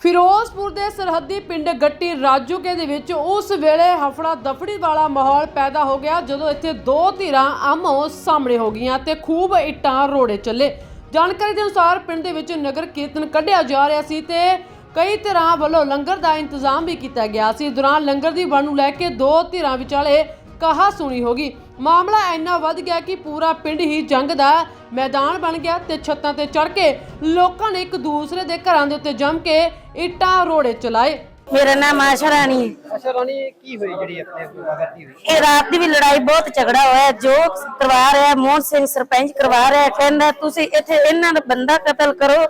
ਫਿਰੋਜ਼ਪੁਰ ਦੇ ਸਰਹੱਦੀ ਪਿੰਡ ਗੱਟੀ ਰਾਜੂਕੇ ਦੇ ਵਿੱਚ ਉਸ ਵੇਲੇ ਹਫੜਾ ਦਫੜੀ ਵਾਲਾ ਮਾਹੌਲ ਪੈਦਾ ਹੋ ਗਿਆ, ਜਦੋਂ ਇੱਥੇ ਦੋ ਧਿਰਾਂ ਆਮੋ ਸਾਹਮਣੇ ਹੋ ਗਈਆਂ ਤੇ ਖੂਬ ਇੱਟਾਂ ਰੋੜੇ ਚੱਲੇ। ਜਾਣਕਾਰੀ ਦੇ ਅਨੁਸਾਰ ਪਿੰਡ ਦੇ ਵਿੱਚ ਨਗਰ ਕੀਰਤਨ ਕੱਢਿਆ ਜਾ ਰਿਹਾ ਸੀ ਤੇ ਕਈ ਧਿਰਾਂ ਵੱਲੋਂ ਲੰਗਰ ਦਾ ਇੰਤਜ਼ਾਮ ਵੀ ਕੀਤਾ ਗਿਆ ਸੀ। ਦੌਰਾਨ ਲੰਗਰ ਦੀ ਵੰਡ ਨੂੰ ਲੈ ਕੇ ਦੋ ਧਿਰਾਂ ਵਿਚਾਲੇ ਕਹਾ ਸੁਣੀ ਹੋ ਗਈ ਮਾਮਲਾ ਇੰਨਾ ਵੱਧ ਗਿਆ ਕਿ ਪੂਰਾ ਪਿੰਡ ਹੀ ਜੰਗ ਦਾ ਮੈਦਾਨ ਬਣ ਗਿਆ ਤੇ ਛੱਤਾਂ ਤੇ ਚੜ ਕੇ ਲੋਕਾਂ ਨੇ ਇੱਕ ਦੂਸਰੇ ਦੇ ਘਰਾਂ ਦੇ ਉੱਤੇ ਜੰਮ ਕੇ ਇੱਟਾਂ ਰੋੜੇ ਚਲਾਏ। ਮੇਰਾ ਨਾਮ ਆਸ਼ਾ ਰਾਣੀ। ਹੈ ਅੱਛਾ ਰਾਣੀ ਕੀ ਹੋਈ ਜਿਹੜੀ ਆਪਣੇ ਵਾਗਤੀ ਹੋਈ? ਇਹ ਰਾਤ ਦੀ ਵੀ ਲੜਾਈ ਬਹੁਤ ਝਗੜਾ ਹੋਇਆ। ਜੋ ਕਰਵਾ ਰਿਹਾ ਮੋਹਨ ਸਿੰਘ ਸਰਪੰਚ ਕਰਵਾ ਰਿਹਾ ਕਹਿੰਦਾ ਤੁਸੀਂ ਇੱਥੇ ਇਹਨਾਂ ਦਾ ਬੰਦਾ ਕਤਲ ਕਰੋ।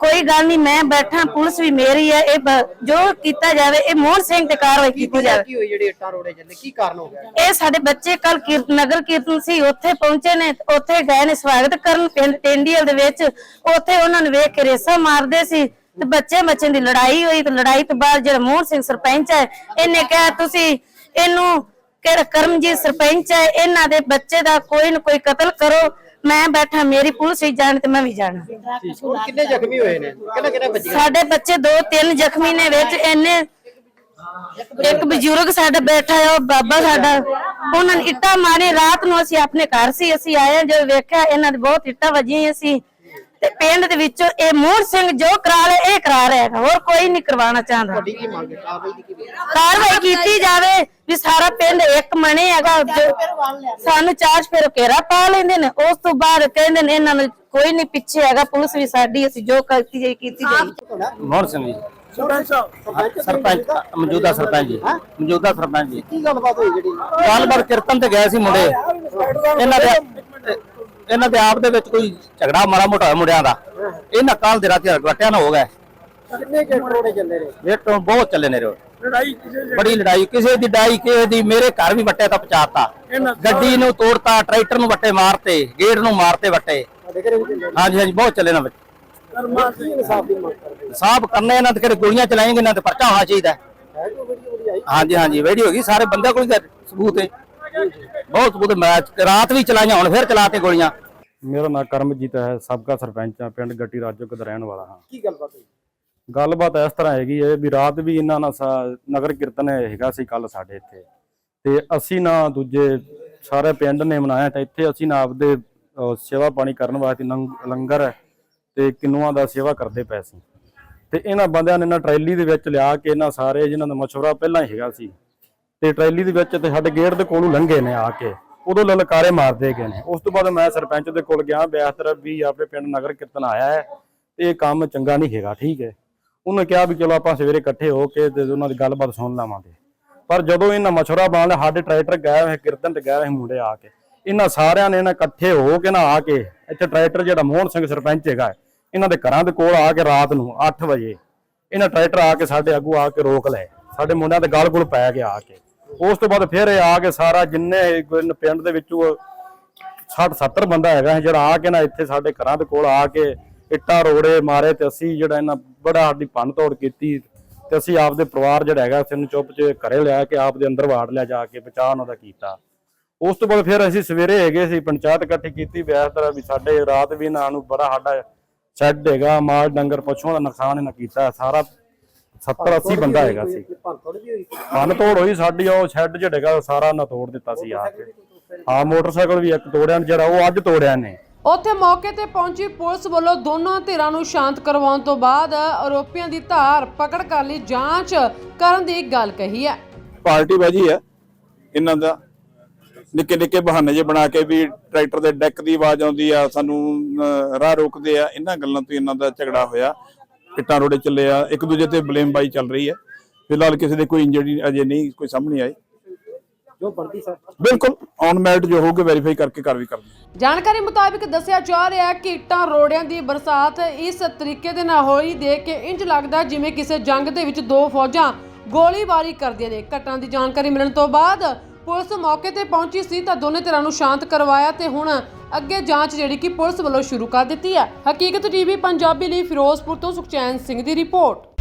ਕੋਈ ਗੱਲ ਨਹੀਂ ਮੈਂ ਬੈਠਾ ਪੁਲਿਸ ਵੀ ਮੇਰੀ ਹੈ ਇਹ ਬ- ਜੋ ਕੀਤਾ ਜਾਵੇ ਇਹ ਮੋਹਨ ਸਿੰਘ ਤੇ ਕਾਰਵਾਈ ਕੀਤੀ ਜਾਵੇ। ਕੀ ਹੋਈ ਜਿਹੜੀ ਇੱਟਾਂ ਰੋੜੇ ਚੱਲੇ? ਕੀ ਕਾਰਨ ਹੋ ਗਿਆ? ਇਹ ਸਾਡੇ ਬੱਚੇ ਕੱਲ ਨਗਰ ਕੀਰਤਨ ਸੀ ਉੱਥੇ ਪਹੁੰਚੇ ਨੇ ਉੱਥੇ ਗਏ ਨੇ ਸਵਾਗਤ ਕਰਨ ਪਿੰਡ ਟੈਂਡੀਅਲ ਦੇ ਵਿੱਚ। ਉੱਥੇ ਉਹਨਾਂ ਨੂੰ ਵੇਖ ਕੇ ਰੇਸਾ ਮਾਰਦੇ ਸੀ ਤੇ ਬੱਚੇ ਬੱਚੇ ਦੀ ਲੜਾਈ ਹੋਈ ਤੇ ਲੜਾਈ ਤੋਂ ਬਾਅਦ ਜਿਹੜਾ ਮੋਹਨ ਸਿੰਘ ਸਰਪੰਚ ਹੈ ਇਹਨੇ ਕਿਹਾ ਤੁਸੀਂ ਇਹਨੂੰ ਕਿਹੜਾ ਕਰਮਜੀਤ ਸਰਪੰਚ ਹੈ ਇਹਨਾਂ ਦੇ ਬੱਚੇ ਦਾ ਕੋਈ ਨਾ ਕੋਈ ਕਤਲ ਕਰੋ ਮੈਂ ਬੈਠਾ ਮੇਰੀ ਪੁਲਿਸ ਵੀ ਜਾਣ ਤੇ ਮੈਂ ਵੀ ਜਾਣਾ। ਹੁਣ ਕਿੰਨੇ ਜ਼ਖਮੀ ਹੋਏ ਨੇ? ਕਿੰਨਾ ਕਿੰਨਾ ਵੱਜੀਆਂ? ਸਾਡੇ ਬੱਚੇ ਦੋ ਤਿੰਨ ਜ਼ਖਮੀ ਨੇ ਵਿੱਚ ਇੰਨੇ ਇੱਕ ਬਜ਼ੁਰਗ ਸਾਡਾ ਬੈਠਾ ਹੈ ਉਹ ਬਾਬਾ ਸਾਡਾ। ਉਹਨਾਂ ਨੇ ਇੱਟਾਂ ਮਾਰੇ ਰਾਤ ਨੂੰ ਅਸੀਂ ਆਪਣੇ ਘਰ ਸੀ ਅਸੀਂ ਆਏ ਜਦੋਂ ਵੇਖਿਆ ਇਹਨਾਂ ਦੇ ਬਹੁਤ ਇੱਟਾਂ ਵੱਜੀਆਂ ਸੀ। ਤੇ ਪਿੰਡ ਦੇ ਵਿੱਚੋਂ ਇਹ ਮੋਹਨ ਸਿੰਘ ਜੋ ਕਰਾ ਲੈ ਇਹ ਕਰਾ ਰਿਹਾ ਹੈਗਾ। ਹੋਰ ਕੋਈ ਨਹੀਂ ਕਰਵਾਉਣਾ ਚਾਹੁੰਦਾ। ਤੁਹਾਡੀ ਕੀ ਮੰਗ ਹੈ? ਕਾਰਵਾਈ ਦੀ ਕੀ ਮੰਗ ਹੈ? ਕਾਰਵਾਈ ਕੀਤੀ ਜਾਵੇ ਵੀ ਸਾਰਾ ਪਿੰਡ ਇੱਕ ਮਣੇ ਹੈਗਾ ਜੋ- ਸਾਨੂੰ ਚਾਰ ਫੇਰ ਘੇਰਾ ਪਾ ਲੈਂਦੇ ਨੇ। ਉਸ ਤੋਂ ਬਾਅਦ ਕਹਿੰਦੇ ਨੇ ਇਹਨਾਂ ਨੂੰ ਕੋਈ ਨਹੀਂ ਪਿੱਛੇ ਹੈਗਾ ਪੁਲਿਸ ਵੀ ਸਾਡੀ ਅਸੀਂ ਜੋ ਕਰਤੀ ਜਾਈ ਕੀਤੀ ਜਾਈ ਤੁਹਾਡਾ? ਮੋਹਨ ਸਿੰਘ ਜੀ। ਸਰਪੰਚ ਸਰਪੰਚ ਸਰਪੰਚ ਮੌਜੂਦਾ ਸਰਪੰਚ ਜੀ। ਮੌਜੂਦਾ ਸਰਪੰਚ ਜੀ। ਕੀ ਗੱਲਬਾਤ ਹੋਈ ਜਿਹੜੀ? ਗੱਲਬਾਤ ਕੀਰਤਨ ਤੇ ਗਏ ਸੀ ਮੁੰਡੇ। ਇਹਨਾਂ ਦੇ ਇਹਨਾਂ ਦੇ ਆਪ ਦੇ ਵਿੱਚ ਕੋਈ ਝਗੜਾ ਮਾੜਾ ਮੋਟਾ ਹੋਇਆ ਮੁੰਡਿਆਂ ਦਾ। ਇਹਨਾਂ ਕੱਲ ਦੇ ਰਾਤੀ ਰਗਟਿਆ ਨਾ ਹੋ ਗਏ ਕਿੰਨੇ ਕਿ ਰੋੜੇ ਚੱਲੇ ਨੇ? ਇਹ ਤੋਂ ਬਹੁਤ ਚੱਲੇ ਨੇ ਰੋਡ ਬੜੀ ਲੜਾਈ ਕਿਸੇ ਦੀ ਡਾਈ ਕਿਸੇ ਦੀ ਮੇਰੇ ਘਰ ਵੀ ਵੱਟੇ ਤਾਂ ਪਚਾਤਾ ਗੱਡੀ ਨੂੰ ਤੋੜਤਾ ਟਰੈਕਟਰ ਨੂੰ ਵੱਟੇ ਮਾਰਤੇ ਗੇਟ ਨੂੰ ਮਾਰਤੇ ਵੱਟੇ। ਹਾਂਜੀ ਹਾਂਜੀ ਬਹੁਤ ਚੱਲੇ ਨਾ ਸਾਹਬ ਕਰਨੇ ਇਹਨਾਂ ਤੇ ਕਿਹੜੇ ਗੋਲੀਆਂ ਚਲਾਏਂਗੇ ਇਹਨਾਂ ਤੇ ਪਰਚਾ ਹੋਣਾ ਚਾਹੀਦਾ। ਕੋਈ ਹਾਂਜੀ ਹਾਂਜੀ ਵੀਡੀਓ ਹੈਗੀ ਸਾਰੇ ਬੰਦਿਆਂ ਕੋਲ ਹੀ ਤਾਂ ਸਬੂਤ ਹੈ ਬਹੁਤ ਹੈ। ਮੈਚ ਰਾਤ ਵੀ ਚਲਾਈਆਂ ਹੁਣ ਫਿਰ ਚਲਾਤੇ ਗੋਲੀਆਂ। ਮੇਰਾ ਨਾਮ ਕਰਮਜੀਤ ਹੈ ਸਾਬਕਾ ਸਰਪੰਚ ਆ ਪਿੰਡ ਗੱਟੀ ਰਾਜੋਕ ਦਾ ਰਹਿਣ ਵਾਲਾ ਹਾਂ। ਕੀ ਗੱਲਬਾਤ ਹੋਈ? ਗੱਲਬਾਤ ਇਸ ਤਰ੍ਹਾਂ ਹੈਗੀ ਹੈ ਵੀ ਰਾਤ ਵੀ ਇਹਨਾਂ ਨਾਲ ਨਗਰ ਕੀਰਤਨ ਹੈਗਾ ਸੀ ਕੱਲ ਸਾਡੇ ਇੱਥੇ। ਤੇ ਅਸੀਂ ਨਾ ਦੂਜੇ ਸਾਰੇ ਪਿੰਡ ਨੇ ਮਨਾਇਆ ਤਾਂ ਇੱਥੇ ਅਸੀਂ ਨਾ ਆਪਦੇ ਸੇਵਾ ਪਾਣੀ ਕਰਨ ਵਾਸਤੇ ਲੰਗਰ ਤੇ ਕਿੰਨੂਆਂ ਦਾ ਸੇਵਾ ਕਰਦੇ ਪਏ ਸੀ। ਤੇ ਇਹਨਾਂ ਬੰਦਿਆਂ ਨੇ ਨਾ ਟਰੈਲੀ ਦੇ ਵਿੱਚ ਲਿਆ ਕੇ ਇਹਨਾਂ ਸਾਰੇ ਜਿਨ੍ਹਾਂ ਦਾ ਮਸ਼ਵਰਾ ਪਹਿਲਾਂ ਹੀ ਹੈਗਾ ਸੀ। ਤੇ ਟਰੈਲੀ ਦੇ ਵਿੱਚ ਤੇ ਸਾਡੇ ਗੇਟ ਦੇ ਕੋਲੋਂ ਲੰਘੇ ਨੇ ਆ ਕੇ। ਉਦੋਂ ਲਲਕਾਰੇ ਮਾਰਦੇ ਗਏ ਨੇ। ਉਸ ਤੋਂ ਬਾਅਦ ਮੈਂ ਸਰਪੰਚ ਦੇ ਕੋਲ ਗਿਆ, ਬਿਆਸਤਰ ਵੀ ਆਪਣੇ ਪਿੰਡ ਨਗਰ ਕੀਰਤਨ ਆਇਆ ਹੈ। ਤੇ ਇਹ ਕੰਮ ਚੰਗਾ ਨਹੀਂ ਹੈਗਾ, ਠੀਕ ਹੈ। ਉਹਨੇ ਕਿਹਾ ਵੀ ਚਲੋ ਆਪਾਂ ਸਵੇਰੇ ਇਕੱਠੇ ਹੋ ਕੇ ਤੇ ਉਹਨਾਂ ਦੀ ਗੱਲਬਾਤ ਸੁਣ ਲਵਾਂਗੇ। ਪਰ ਜਦੋਂ ਇਹਨਾਂ ਮਛੁਰਾ ਬਣਾ ਲਿਆ ਸਾਡੇ ਟਰੈਕਟਰ ਗਏ ਹੋਏ, ਕੀਰਤਨ ਤੇ ਗਏ ਹੋਏ ਮੁੰਡੇ ਆ ਕੇ। ਇਹਨਾਂ ਸਾਰਿਆਂ ਨੇ ਨਾ ਇਕੱਠੇ ਹੋ ਕੇ ਨਾ ਆ ਕੇ ਇੱਥੇ ਟਰੈਕਟਰ ਜਿਹੜਾ ਮੋਹਨ ਸਿੰਘ ਸਰਪੰਚ ਹੈਗਾ, ਇਹਨਾਂ ਦੇ ਘਰਾਂ ਦੇ ਕੋਲ ਆ ਕੇ ਰਾਤ ਨੂੰ 8 ਵਜੇ ਇਹਨਾਂ ਟਰੈਕਟਰ ਆ ਕੇ ਸਾਡੇ ਅੱਗੂ ਆ ਕੇ ਰੋਕ ਲਏ। ਸਾਡੇ ਮੁੰਡਿਆਂ ਦੇ ਗਲ ਗੁਲ ਪੈ ਗਿਆ ਆ ਕੇ। ਉਸ ਤੋਂ ਬਾਅਦ ਫਿਰ ਇਹ ਆ ਕੇ ਸਾਰਾ ਜਿੰਨੇ ਪਿੰਡ ਦੇ ਵਿੱਚੋਂ 60 70 ਬੰਦਾ ਹੈਗਾ ਜਿਹੜਾ ਆ ਕੇ ਨਾ ਇੱਥੇ ਸਾਡੇ ਘਰਾਂ ਦੇ ਕੋਲ ਆ ਕੇ ਇੱਟਾਂ, ਰੋੜੇ ਮਾਰੇ ਤੇ ਅਸੀਂ ਜਿਹੜਾ ਇਹਨਾਂ ਬੜਾ ਸਾਡੀ ਭੰਨ ਤੋੜ ਕੀਤੀ ਤੇ ਅਸੀਂ ਆਪਦੇ ਪਰਿਵਾਰ ਜਿਹੜਾ ਹੈਗਾ ਅਸੀਂ ਨੂੰ ਚੁੱਪ ਚ ਘਰੇ ਲਿਆ ਕੇ ਆਪਦੇ ਅੰਦਰ ਵਾੜ ਲਿਆ ਜਾ ਕੇ ਬਚਾਅ ਉਹਨਾਂ ਦਾ ਕੀਤਾ। ਉਸ ਤੋਂ ਬਾਅਦ ਫਿਰ ਅਸੀਂ ਸਵੇਰੇ ਹੈਗੇ ਸੀ, ਪੰਚਾਇਤ ਇਕੱਠੀ ਕੀਤੀ ਵਿਆਹ ਤਰ੍ਹਾਂ ਵੀ ਸਾਡੇ ਰਾਤ ਵੀ ਇਹਨਾਂ ਨੂੰ ਬੜਾ ਸਾਡਾ ਸ਼ੈੱਡ ਹੈਗਾ, ਮਾਲ ਡੰਗਰ ਪਸ਼ੂਆਂ ਦਾ ਨੁਕਸਾਨ ਇਹਨਾਂ ਕੀਤਾ, ਸਾਰਾ 70 80 ਬੰਦਾ ਹੈਗਾ ਸੀ। ਭੰਨ ਤੋੜ ਵੀ ਹੋਈ ਭੰਨ ਤੋੜ ਹੋਈ ਸਾਡੀ ਉਹ ਸ਼ੈੱਡ ਜਿਹੜਾ ਸਾਰਾ ਨਾ ਤੋੜ ਦਿੱਤਾ ਸੀ ਆ ਕੇ। ਹਾਂ ਮੋਟਰਸਾਈਕਲ ਵੀ ਇੱਕ ਤੋੜਿਆ ਜਿਹੜਾ ਉਹ ਅੱਜ ਤੋੜਿਆ ਨੇ। ਉੱਥੇ ਮੌਕੇ ਤੇ ਪਹੁੰਚੀ ਪੁਲਿਸ ਵੱਲੋਂ ਦੋਨਾਂ ਧਿਰਾਂ ਨੂੰ ਸ਼ਾਂਤ ਕਰਵਾਉਣ ਤੋਂ ਬਾਅਦ ਆਰੋਪੀਆਂ ਦੀ ਧਾਰ ਪਕੜ ਕਰ ਲਈ ਜਾਂਚ ਕਰਨ ਦੀ ਗੱਲ ਕਹੀ ਹੈ। ਪਾਰਟੀ ਬਾਜੀ ਹੈ। ਇਹਨਾਂ ਦਾ ਨਿੱਕੇ ਨਿੱਕੇ ਬਹਾਨੇ ਜੇ ਬਣਾ ਕੇ ਵੀ ਟਰੈਕਟਰ ਦੇ ਡੈਕ ਦੀ ਆਵਾਜ਼ ਆਉਂਦੀ ਆ ਸਾਨੂੰ ਰਾਹ ਰੋਕਦੇ ਆ। ਇਹਨਾਂ ਗੱਲਾਂ ਤੋਂ ਇਹਨਾਂ ਦਾ ਝਗੜਾ ਹੋਇਆ। ਇੱਟਾਂ ਰੋੜੇ ਚੱਲੇ ਆ ਇੱਕ ਦੂਜੇ ਤੇ ਬਲੇਮ ਬਾਈ ਚੱਲ ਰਹੀ ਹੈ। ਫਿਲਹਾਲ ਕਿਸੇ ਦੇ ਕੋਈ ਇੰਜਰੀ ਅਜੇ ਨਹੀਂ ਕੋਈ ਸਾਹਮਣੇ ਆਈ। ਜੋ ਬਣਦੀ ਸਰ ਬਿਲਕੁਲ ਔਨ ਮੈਰਿਟ ਜੋ ਹੋਊਗਾ ਵੈਰੀਫਾਈ ਕਰਕੇ ਕਾਰਵਾਈ ਕਰਦੇ ਜਾਣਕਾਰੀ ਮੁਤਾਬਿਕ ਦੱਸਿਆ ਜਾ ਰਿਹਾ ਹੈ ਕਿ ਇੱਟਾਂ ਰੋੜਿਆਂ ਦੀ ਬਰਸਾਤ ਇਸ ਤਰੀਕੇ ਦੇ ਨਾਲ ਹੋਈ ਦੇਖ ਕੇ ਇੰਜ ਲੱਗਦਾ ਜਿਵੇਂ ਕਿਸੇ ਜੰਗ ਦੇ ਵਿੱਚ ਦੋ ਫੌਜਾਂ ਗੋਲੀਬਾਰੀ ਕਰਦੀਆਂ ਨੇ। ਘਟਨਾ ਦੀ ਜਾਣਕਾਰੀ ਮਿਲਣ ਤੋਂ ਬਾਅਦ ਪੁਲਿਸ ਮੌਕੇ ਤੇ ਪਹੁੰਚੀ ਸੀ ਤਾਂ ਦੋਨੇ ਧਿਰਾਂ ਨੂੰ ਸ਼ਾਂਤ ਕਰਵਾਇਆ ਤੇ ਹੁਣ ਅੱਗੇ ਜਾਂਚ ਜਿਹੜੀ ਕਿ ਪੁਲਿਸ ਵੱਲੋਂ ਸ਼ੁਰੂ ਕਰ ਦਿੱਤੀ ਹੈ। ਹਕੀਕਤ ਟੀਵੀ, ਪੰਜਾਬੀ ਲਈ ਫਿਰੋਜ਼ਪੁਰ ਤੋਂ ਸੁਖਚੈਨ ਸਿੰਘ ਦੀ ਰਿਪੋਰਟ।